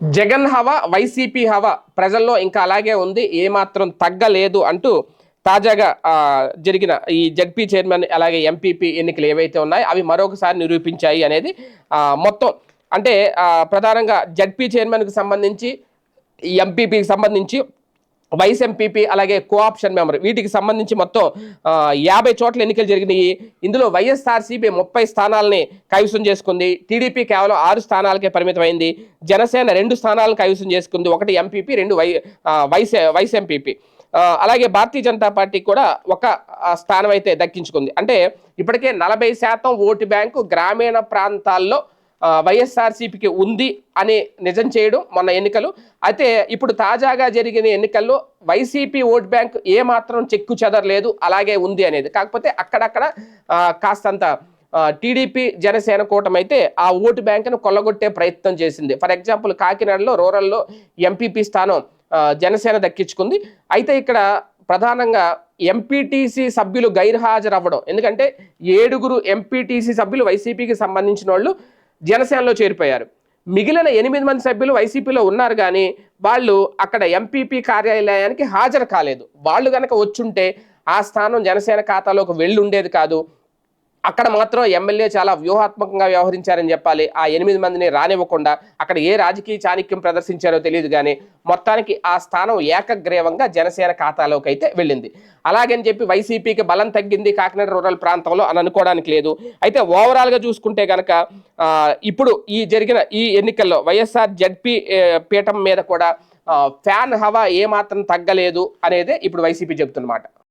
జగన్ హవా వైసీపీ హవా ప్రజల్లో ఇంకా అలాగే ఉంది ఏమాత్రం తగ్గలేదు అంటూ తాజాగా జరిగిన ఈ జడ్పీ చైర్మన్ అలాగే ఎంపీపీ ఎన్నికలు ఏవైతే ఉన్నాయో అవి మరొకసారి నిరూపించాయి అనేది మొత్తం. అంటే ప్రధానంగా జడ్పీ చైర్మన్కి సంబంధించి ఎంపీపీకి సంబంధించి వైస్ ఎంపీపీ అలాగే కోఆప్షన్ మెంబర్. వీటికి సంబంధించి మొత్తం యాభై చోట్ల ఎన్నికలు జరిగినాయి. ఇందులో వైఎస్ఆర్సీపీ ముప్పై స్థానాలని కైవసం చేసుకుంది. టీడీపీ కేవలం ఆరు స్థానాలకే పరిమితమైంది. జనసేన రెండు స్థానాలను కైవసం చేసుకుంది. ఒకటి ఎంపీపీ రెండు వై వైస్ వైస్ ఎంపీపీ. అలాగే భారతీయ జనతా పార్టీ కూడా ఒక స్థానం అయితే దక్కించుకుంది. అంటే ఇప్పటికే నలభై శాతం ఓటు బ్యాంకు గ్రామీణ ప్రాంతాల్లో వైఎస్ఆర్సీపీకి ఉంది అని నిజం చేయడం మొన్న ఎన్నికలు. అయితే ఇప్పుడు తాజాగా జరిగిన ఎన్నికల్లో వైసీపీ ఓట్ బ్యాంక్ ఏ మాత్రం చెక్కు చెదరలేదు అలాగే ఉంది అనేది. కాకపోతే అక్కడక్కడ కాస్తంత టీడీపీ జనసేన కూటమి అయితే ఆ ఓటు బ్యాంకును కొల్లగొట్టే ప్రయత్నం చేసింది. ఫర్ ఎగ్జాంపుల్ కాకినాడలో రూరల్లో ఎంపీపీ స్థానం జనసేన దక్కించుకుంది. అయితే ఇక్కడ ప్రధానంగా ఎంపీటీసీ సభ్యులు గైర్హాజరవ్వడం. ఎందుకంటే ఏడుగురు ఎంపీటీసీ సభ్యులు వైసీపీకి సంబంధించిన వాళ్ళు జనసేనలో చేరిపోయారు. మిగిలిన ఎనిమిది మంది సభ్యులు వైసీపీలో ఉన్నారు కానీ వాళ్ళు అక్కడ ఎంపీపీ కార్యాలయానికి హాజరు కాలేదు. వాళ్ళు కనుక వచ్చుంటే ఆ స్థానం జనసేన ఖాతాలోకి వెళ్ళి ఉండేది కాదు. అక్కడ మాత్రం ఎమ్మెల్యే చాలా వ్యూహాత్మకంగా వ్యవహరించారని చెప్పాలి. ఆ ఎనిమిది మందిని రానివ్వకుండా అక్కడ ఏ రాజకీయ చాణక్యం ప్రదర్శించారో తెలియదు కానీ మొత్తానికి ఆ స్థానం ఏకగ్రీవంగా జనసేన ఖాతాలోకి అయితే వెళ్ళింది. అలాగని చెప్పి వైసీపీకి బలం తగ్గింది కాకినాడ రూరల్ ప్రాంతంలో అని అనుకోవడానికి లేదు. అయితే ఓవరాల్గా చూసుకుంటే కనుక ఇప్పుడు ఈ జరిగిన ఈ ఎన్నికల్లో వైఎస్ఆర్ జడ్పీ పీఠం మీద కూడా ఫ్యాన్ హవా ఏమాత్రం తగ్గలేదు అనేది ఇప్పుడు వైసీపీ చెబుతున్నమాట.